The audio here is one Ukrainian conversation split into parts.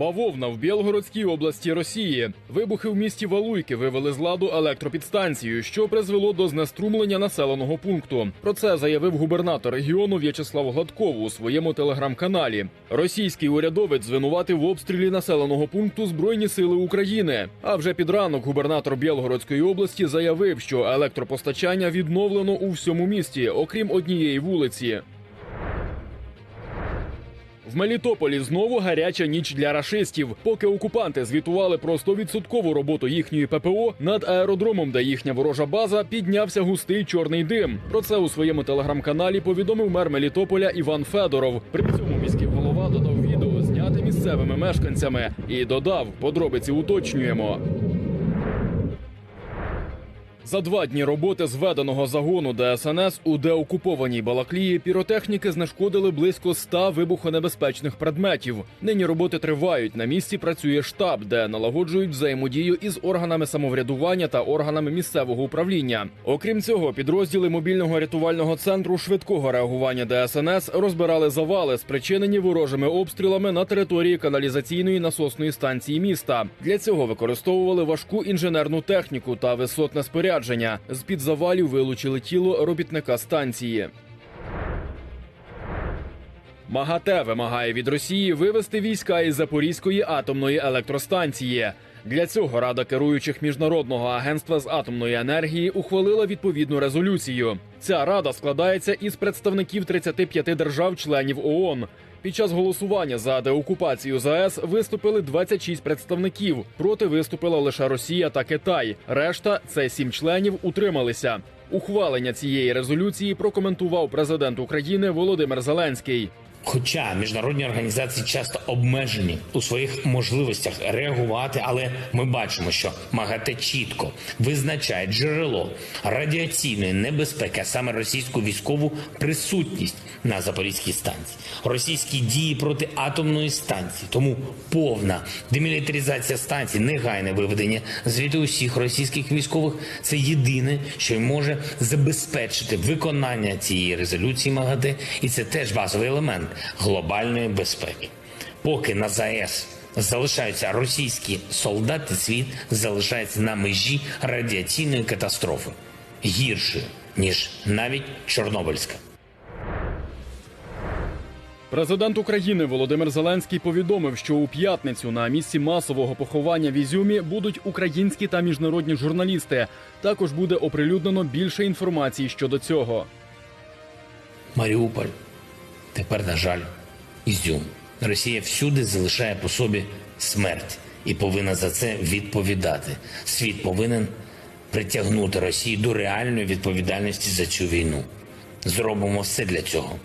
Бавовна в Білгородській області Росії. Вибухи в місті Валуйки вивели з ладу електропідстанцію, що призвело до знеструмлення населеного пункту. Про це заявив губернатор регіону В'ячеслав Гладков у своєму телеграм-каналі. Російський урядовець звинуватив в обстрілі населеного пункту Збройні сили України. А вже під ранок губернатор Білгородської області заявив, що електропостачання відновлено у всьому місті, окрім однієї вулиці. В Мелітополі знову гаряча ніч для рашистів. Поки окупанти звітували про 100% роботу їхньої ППО, над аеродромом, де їхня ворожа база, піднявся густий чорний дим. Про це у своєму телеграм-каналі повідомив мер Мелітополя Іван Федоров. При цьому міський голова додав відео, зняте місцевими мешканцями, і додав подробиці уточнюємо. За два дні роботи зведеного загону ДСНС у деокупованій Балаклії піротехніки знешкодили близько 100 вибухонебезпечних предметів. Нині роботи тривають. На місці працює штаб, де налагоджують взаємодію із органами самоврядування та органами місцевого управління. Окрім цього, підрозділи мобільного рятувального центру швидкого реагування ДСНС розбирали завали, спричинені ворожими обстрілами на території каналізаційної насосної станції міста. Для цього використовували важку інженерну техніку та висотне спорядження. З під завалів вилучили тіло робітника станції. МАГАТЕ вимагає від Росії вивести війська із Запорізької атомної електростанції. Для цього Рада керуючих міжнародного агентства з атомної енергії ухвалила відповідну резолюцію. Ця рада складається із представників 35 держав-членів ООН. Під час голосування за деокупацію ЗАЕС виступили 26 представників. Проти виступила лише Росія та Китай. Решта це сім членів утрималися. Ухвалення цієї резолюції прокоментував президент України Володимир Зеленський. Хоча міжнародні організації часто обмежені у своїх можливостях реагувати, але ми бачимо, що МАГАТЕ чітко визначає джерело радіаційної небезпеки, а саме російську військову присутність на запорізькій станції, російські дії проти атомної станції. Тому повна демілітаризація станції, негайне виведення звідти усіх російських військових це єдине, що може забезпечити виконання цієї резолюції МАГАТЕ, і це теж базовий елемент глобальної безпеки. Поки на ЗАЕС залишаються російські солдати, світ залишається на межі радіаційної катастрофи гіршою ніж навіть Чорнобильська. Президент України Володимир Зеленський повідомив, що у п'ятницю на місці масового поховання в Ізюмі будуть українські та міжнародні журналісти. Також буде оприлюднено більше інформації щодо цього. Маріуполь, тепер, на жаль, Ізюм. Росія всюди залишає по собі смерть і повинна за це відповідати. Світ повинен притягнути Росію до реальної відповідальності за цю війну. Зробимо все для цього.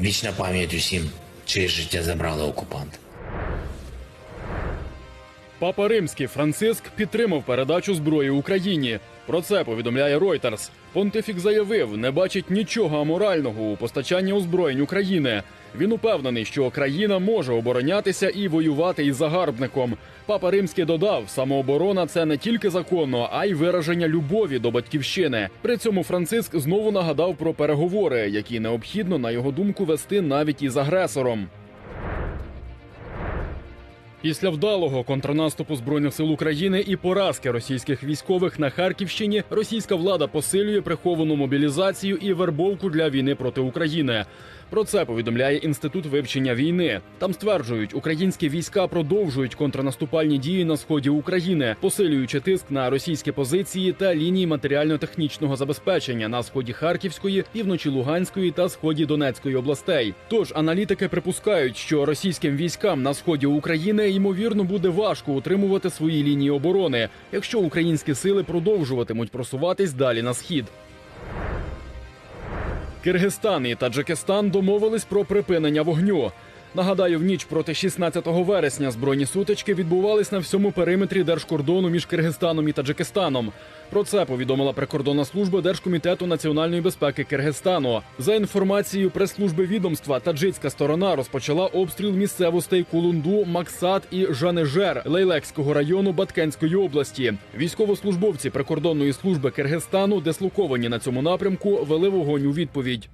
Вічна пам'ять усім, чиє життя забрали окупанти. Папа Римський Франциск підтримав передачу зброї Україні. Про це повідомляє Reuters. Понтифік заявив, не бачить нічого аморального у постачанні озброєнь України. Він упевнений, що країна може оборонятися і воювати із загарбником. Папа Римський додав, самооборона це не тільки законно, а й вираження любові до батьківщини. При цьому Франциск знову нагадав про переговори, які необхідно, на його думку, вести навіть із агресором. Після вдалого контрнаступу збройних сил України і поразки російських військових на Харківщині російська влада посилює приховану мобілізацію і вербовку для війни проти України. Про це повідомляє інститут вивчення війни. Там стверджують, українські війська продовжують контрнаступальні дії на сході України, посилюючи тиск на російські позиції та лінії матеріально-технічного забезпечення на сході Харківської, півночі Луганської та сході Донецької областей. Тож аналітики припускають, що російським військам на сході України ймовірно буде важко утримувати свої лінії оборони, якщо українські сили продовжуватимуть просуватись далі на схід. Киргизстан і Таджикистан домовились про припинення вогню. Нагадаю, в ніч проти 16 вересня збройні сутички відбувались на всьому периметрі держкордону між Киргизстаном і Таджикистаном. Про це повідомила прикордонна служба Держкомітету національної безпеки Киргизстану. За інформацією прес-служби відомства, таджицька сторона розпочала обстріл місцевостей Кулунду, Максат і Жанежер Лейлекського району Баткенської області. Військовослужбовці прикордонної служби Киргизстану, дислоковані на цьому напрямку, вели вогонь у відповідь.